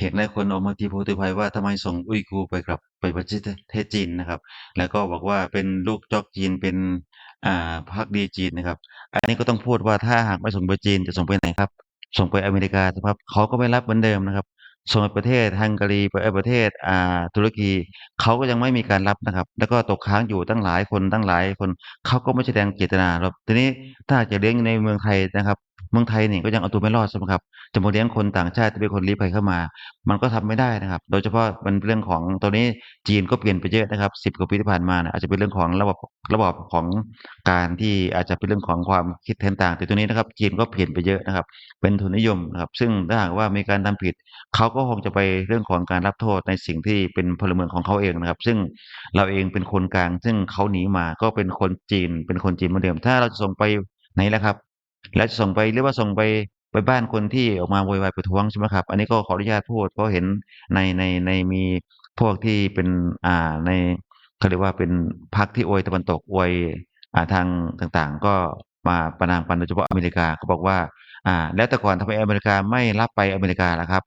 เห็นหลายคนออกมาตีโพตีพายว่าทำไมส่งอุยกูร์ไปกลับไปประเทศจีนนะครับ แล้วก็บอกว่าเป็นลูกจอกจีนเป็นอ่าพักดีจีนนะครับ อันนี้ก็ต้องพูดว่าถ้าหากไม่ส่งไปจีนจะส่งไปไหนครับ ส่งไปอเมริกาครับเขาก็ไม่รับเหมือนเดิมนะครับ ส่งไปประเทศฮังการีไปประเทศอ่าตุรกีเขาก็ยังไม่มีการรับนะครับ แล้วก็ตกค้างอยู่ตั้งหลายคนตั้งหลายคนเขาก็ไม่แสดงเจตนาหรอกทีนี้ถ้าจะเลี้ยงในเมืองไทยนะครับ เมืองไทยนี่ก็ยังเอาตัวไม่รอดใช่ไหมครับจะมาเลี้ยงคนต่างชาติที่เป็นคนลี้ภัยเข้ามา มันก็ทำไม่ได้นะครับ โดยเฉพาะมันเรื่องของตอนนี้จีนก็เปลี่ยนไปเยอะนะครับ10กว่าปีที่ผ่านมานี่ยอาจจะเป็นเรื่องของระบบระบบของการที่อาจจะเป็นเรื่องของความคิดเห็นต่าง แต่ตัวนี้นะครับจีนก็เปลี่ยนไปเยอะนะครับ เป็นทุนนิยมนะครับซึ่งถ้าหากว่ามีการทำผิดเขาก็คงจะไปเรื่องของการรับโทษในสิ่งที่เป็นพลเมืองของเขาเองนะครับ ซึ่งเราเองเป็นคนกลาง ซึ่งเขาหนีมาก็เป็นคนจีน เป็นคนจีนเหมือนเดิม ถ้าเราจะส่งไปไหนล่ะครับ แล้วจะส่งไปหรือว่าส่งไปไปบ้านคนที่ออกมาโวยวายประท้วงใช่ไหมครับ อันนี้ก็ขออนุญาตพูดเพราะเห็นในในในมีพวกที่เป็นอ่าในเขาเรียกว่าเป็นพรรคที่อวยตะวันตกอวยอ่าทางต่างๆ ก็มาประนามกันโดยเฉพาะอเมริกาเขาบอกว่าอ่า แล้วแต่ก่อนทำไมอเมริกาไม่รับไปอเมริกาล่ะครับ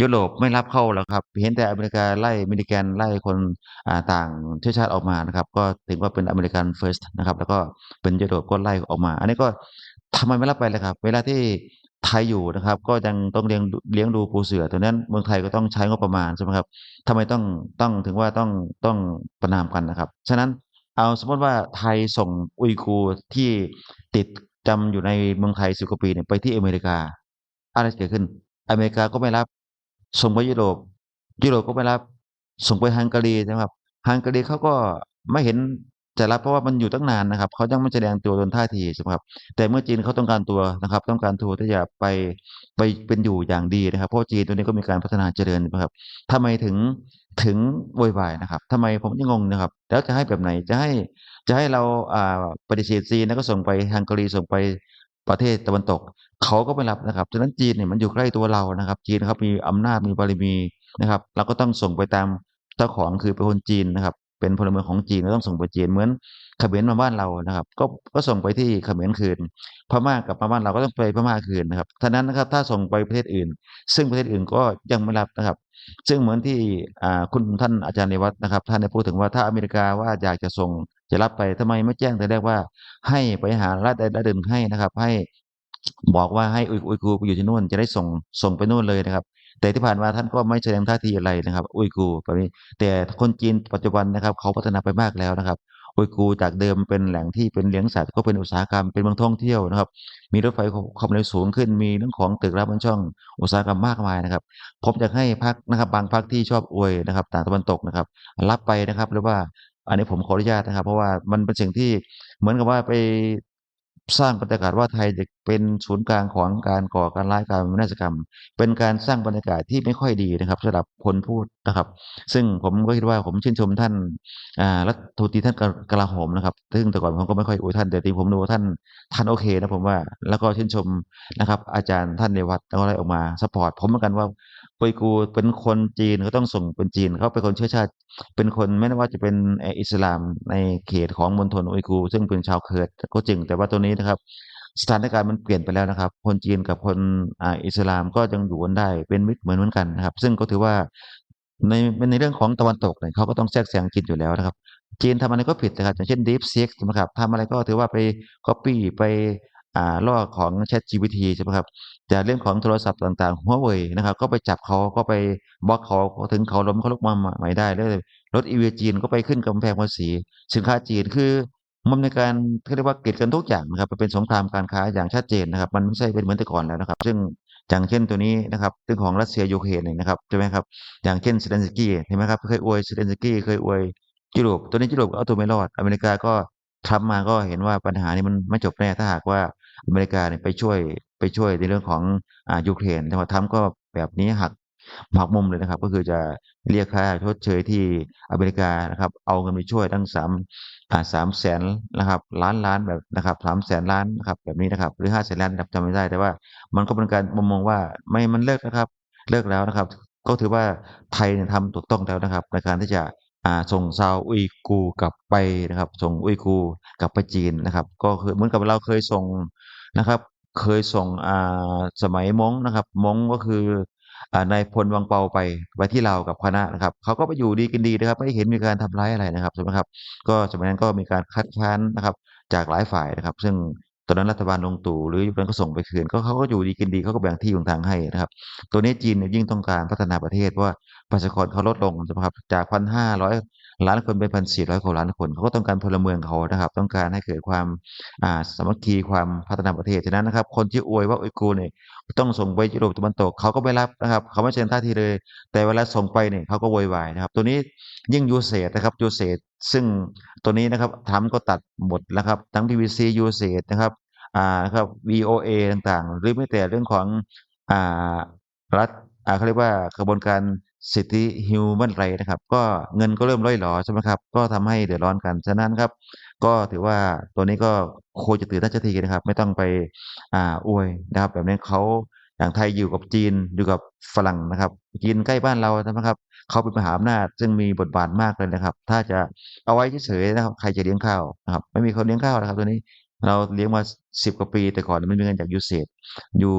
ยุโรปไม่รับเข้าหรอกครับ เห็นแต่อเมริกาไล่อเมริกันไล่คนอ่าต่างเชื้อชาติออกมานะครับ ก็ถือว่าเป็นอเมริกันเฟิร์สนะครับ แล้วก็เป็นยุโรปก็ไล่ออกมา อันนี้ก็ ทำไมไม่รับไปเล่ะครับ เวลาที่ไทยอยู่นะครับ ก็ยังต้องเลี้ยงเลี้ยงดูปูเสือตัวนั้นเมืองไทยก็ต้องใช้งบประมาณใช่ไหมครับทำไมต้องต้องถึงว่าต้องต้องประนามกันนะครับ ฉะนั้นเอาสมมติว่าไทยส่งอุยกูร์ที่ติดจำอยู่ในเมืองไทยสิบกว่าปีเนี่ยไปที่อเมริกา อะไรเกิดขึ้น อเมริกาก็ไม่รับ ส่งไปยุโรป ยุโรปก็ไม่รับ ส่งไปฮังการีใช่ไหมครับฮังการีเขาก็ไม่เห็น จะรับเพราะว่ามันอยู่ตั้งนานนะครับเขายังไม่แสดงตัวตนท่าทีใช่ไหมครับ แต่เมื่อจีนเขาต้องการตัวนะครับ ต้องการตัวที่จะไปไปเป็นอยู่อย่างดีนะครับ เพราะจีนตัวนี้ก็มีการพัฒนาเจริญนะครับทำไมถึงถึงโวยวายนะครับทำไมผมยังงงนะครับ แล้วจะให้แบบไหนจะให้จะให้เราอ่าปฏิเสธจีนแล้วก็ส่งไปฮังการีส่งไปประเทศตะวันตก เขาก็ไม่รับนะครับฉะนั้นจีนเนี่ยมันอยู่ใกล้ตัวเรานะครับ จีนเขามีอำนาจมีบารมีนะครับเราก็ต้องส่งไปตามเจ้าของคือเป็นคนจีนนะครับ เป็นพลเมืองของจีนก็ต้องส่งไปจีนเหมือนเขมรมาบ้านเรานะครับ ก็ก็ส่งไปที่เขมรคืน พม่ากลับมาบ้านเราก็ต้องไปพม่าคืนนะครับฉะนั้นนะครับถ้าส่งไปประเทศอื่น ซึ่งประเทศอื่นก็ยังไม่รับนะครับ ซึ่งเหมือนที่คุณท่านอาจารย์นิวัฒน์นะครับ ท่านได้พูดถึงว่าถ้าอเมริกาว่าอยากจะส่งจะรับไปทำไมไม่แจ้งแต่แรกว่า ให้ไปหารัฐใดรัฐหนึ่งให้นะครับ ให้บอกว่าให้อุยอุยกูร์ไปอยู่ที่นู่นจะได้ส่งส่งไปนู่นเลยนะครับ แต่ที่ผ่านมาท่านก็ไม่แสดงท่าทีอะไรนะครับอุยกูแบบนี้แต่คนจีนปัจจุบันนะครับเขาพัฒนาไปมากแล้วนะครับอุยกูจากเดิมเป็นแหล่งที่เป็นเลี้ยงสัตว์ก็เป็นอุตสาหกรรมเป็นเมืองท่องเที่ยวนะครับ มีรถไฟความเร็วสูงขึ้นมีเรื่องของตึกรับมันช่องอุตสาหกรรมมากมายนะครับ ผมอยากให้พักนะครับบางพักที่ชอบอวยนะครับต่างตะวันตกนะครับ รับไปนะครับหรือว่าอันนี้ผมขออนุญาตนะครับ เพราะว่ามันเป็นสิ่งที่เหมือนกับว่าไป สร้างบรรยากาศว่าไทยจะเป็นศูนย์กลางของการก่อการร้ายการวินาศกรรม เป็นการสร้างบรรยากาศที่ไม่ค่อยดีนะครับสำหรับคนพูดนะครับ ซึ่งผมก็คิดว่าผมชื่นชมท่านรัฐมนตรีท่านกลาโหมนะครับซึ่งแต่ก่อนผมก็ไม่ค่อยอวยท่านแต่ทีผมดูว่าท่านท่านโอเคนะผมว่าแล้วก็ชื่นชมนะครับ อาจารย์ท่านในวัดแล้วก็ได้ออกมาสปอร์ตผมเหมือนกันว่า อุยกูเป็นคนจีนก็ต้องส่งเป็นจีน เขาเป็นคนเชื้อชาติ เป็นคนไม่ว่าจะเป็นเอ่ออิสลามในเขตของมณฑลอุยกู ซึ่งเป็นชาวเคิร์ดก็จริง แต่ว่าตัวนี้นะครับ สถานการณ์มันเปลี่ยนไปแล้วนะครับ คนจีนกับคนอ่าอิสลามก็ยังอยู่กันได้เป็นมิตรเหมือนเหมือนกันนะครับ ซึ่งก็ถือว่าในในเรื่องของตะวันตกเนี่ยเขาก็ต้องแทรกแซงจีนอยู่แล้วนะครับ จีนทำอะไรก็ผิดนะครับอย่างเช่น DeepSeek ใช่ไหมครับทำอะไรก็ถือว่าไป Copy ไปอ่าลอกของ ChatGPT ใช่ไหมครับ แต่เรื่องของโทรศัพท์ต่างๆ Huawei นะครับ ก็ไปจับเขาก็ไปบล็อกเขาถึงเขาล้มเขาลุกมาใหม่ได้เลยรถ EV จีนก็ไปขึ้นกำแพงภาษีสินค้าจีนคือมันในการเขาเรียกว่ากีดกันทุกอย่างนะครับเป็นสงครามการค้าอย่างชัดเจนนะครับ มันไม่ใช่เป็นเหมือนแต่ก่อนแล้วนะครับ ซึ่งอย่างเช่นตัวนี้นะครับเรื่องของรัสเซียยูเครนเนี่ยนะครับใช่ไหมครับอย่างเช่นเซเลนสกี้เห็นไหมครับเคยอวยเซเลนสกี้เคยอวยยุโรปตัวนี้ยุโรปก็เอาตัวไม่รอด อเมริกาก็ทรัมป์มาก็เห็นว่าปัญหานี้มันไม่จบแน่ถ้าหากว่าอเมริกาเนี่ยไปช่วย ไปช่วยในเรื่องของอ่ายูเครนแต่ว่าทรัมป์ก็แบบนี้หักหักมุมเลยนะครับ ก็คือจะเรียกค่าชดเชยที่อเมริกานะครับ เอาเงินไปช่วยทั้งสามอ่าสามแสนนะครับ ล้านล้านแบบนะครับสามแสนล้านนะครับแบบนี้นะครับ หรือห้าแสนล้านจำไม่ได้แต่ว่า มันก็เป็นการมองว่าไม่มันเลิกนะครับ เลิกแล้วนะครับ ก็ถือว่าไทยเนี่ยทำถูกต้องแล้วนะครับ ในการที่จะส่งชาวอุยกูกลับไปนะครับ ส่งอุยกูกลับไปจีนนะครับ ก็คือเหมือนกับเราเคยส่งนะครับ เคยส่ง อ่า สมัยม้งนะครับ ม้งก็คือ อ่า นายพลวังเปาไป ไปที่ลาวกับคณะนะครับ เขาก็ไปอยู่ดีกินดีนะครับ ไม่เห็นมีการทำร้ายอะไรนะครับ ใช่ไหมครับ ก็สมัยนั้นก็มีการคัดค้านนะครับ จากหลายฝ่ายนะครับ ซึ่งตอนนั้นรัฐบาลลุงตู่ หรือยุคนั้นก็ส่งไปคืน ก็เขาก็อยู่ดีกินดี เขาก็แบ่งที่แบ่งทางให้นะครับ ตัวนี้จีนเนี่ยยิ่งต้องการพัฒนาประเทศ เพราะว่าประชากรเขาลดลง ใช่ไหมครับ จากพันห้าร้อย ล้านคนเป็นพันสี่ร้อยกว่าล้านคนเขาก็ต้องการพลเมืองเขานะครับ ต้องการให้เกิดความสามัคคีความพัฒนาประเทศฉะนั้นนะครับคนที่อวยว่าอุยกูเนี่ยต้องส่งไปยุโรปตะวันตกเขาก็ไม่รับนะครับเขาไม่แสดงท่าทีเลย แต่เวลาส่งไปเนี่ยเขาก็โวยวายนะครับ ตัวนี้ยิ่งยูเซตนะครับยูเซตซึ่งตัวนี้นะครับทำก็ตัดหมดแล้วครับทั้ง PVC ยูเซตนะครับอ่านะครับ VOA ต่างๆ หรือแม้แต่เรื่องของอ่ารัฐอ่าเขาเรียกว่ากระบวนการ สิทธิ Human Rights นะครับ ก็เงินก็เริ่มร่อยหรอใช่ไหมครับ ก็ทำให้เดือดร้อนกัน ฉะนั้นครับ ก็ถือว่าตัวนี้ก็ควรจะตื่นทันทีนะครับ ไม่ต้องไปอ่าอวยนะครับ แบบนี้เขาอย่างไทยอยู่กับจีนอยู่กับฝรั่งนะครับจีนใกล้บ้านเราใช่ไหมครับเขาเป็นมหาอำนาจซึ่งมีบทบาทมากเลยนะครับ ถ้าจะเอาไว้เฉยๆนะครับ ใครจะเลี้ยงข้าวนะครับ ไม่มีคนเลี้ยงข้าวนะครับ ตัวนี้ เราเลี้ยงมาสิบกว่าปี แต่ก่อนมันมีเงินจาก USAID ยู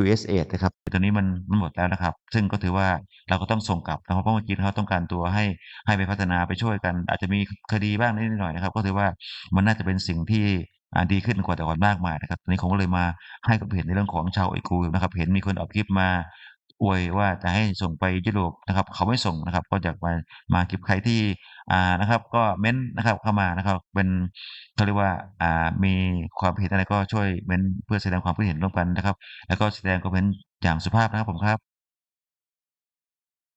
USAID นะครับตอนนี้มันมันหมดแล้วนะครับ ซึ่งก็ถือว่าเราก็ต้องส่งกลับนะครับเพราะว่าจีนเขาต้องการตัวให้ให้ไปพัฒนาไปช่วยกัน อาจจะมีคดีบ้างนิดหน่อยนะครับ ก็ถือว่ามันน่าจะเป็นสิ่งที่ดีขึ้นกว่าแต่ก่อนมากมายนะครับตอนนี้ผมก็เลยมาให้ความเห็นในเรื่องของชาวอุยกูนะครับ เห็นมีคนเอาคลิปมา อวยว่าจะให้ส่งไปยุโรปนะครับ เขาไม่ส่งนะครับ ก็อยากมามาคลิปใครที่อ่านะครับ ก็เม้นต์นะครับเข้ามานะครับ เป็นเขาเรียกว่าอ่ามีความเห็นอะไรก็ช่วยเม้นต์เพื่อแสดงความคิดเห็นร่วมกันนะครับ แล้วก็แสดงความเห็นอย่างสุภาพนะครับผมครับ